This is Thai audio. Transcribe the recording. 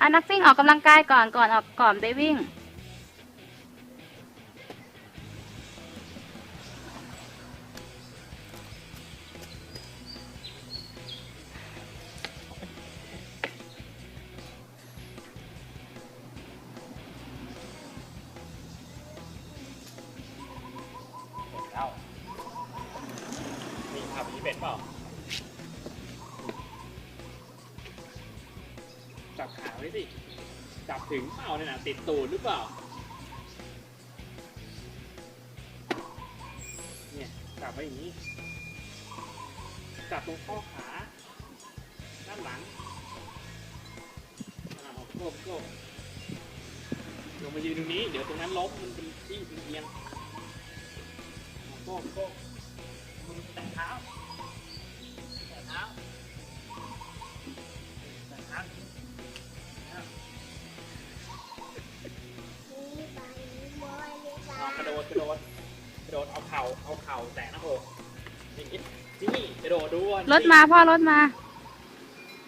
อะนักวิ่งออกกำลังกายก่อนก่อนออกก่อนไปวิ่งแล้วมีขับนี้เป็นเปล่า จับขาไว้สิ จับถึงเปล่าเนี่ยนะติดตูดหรือเปล่า เนี่ยจับไว้อย่างนี้ จับตรงข้อขา ด้านหลังอ่าโก้โก้ลงมายืนตรงนี้ เดี๋ยวตรงนั้นล้มมันเป็นที่เอียงโก้โก้มือแตะเท้า ดกระโดดกระโดดเอาเข่าเอาเข่าแตะหน้าอกอย่างนี้นี่กระโดดด้วยรถมาพ่อรถมา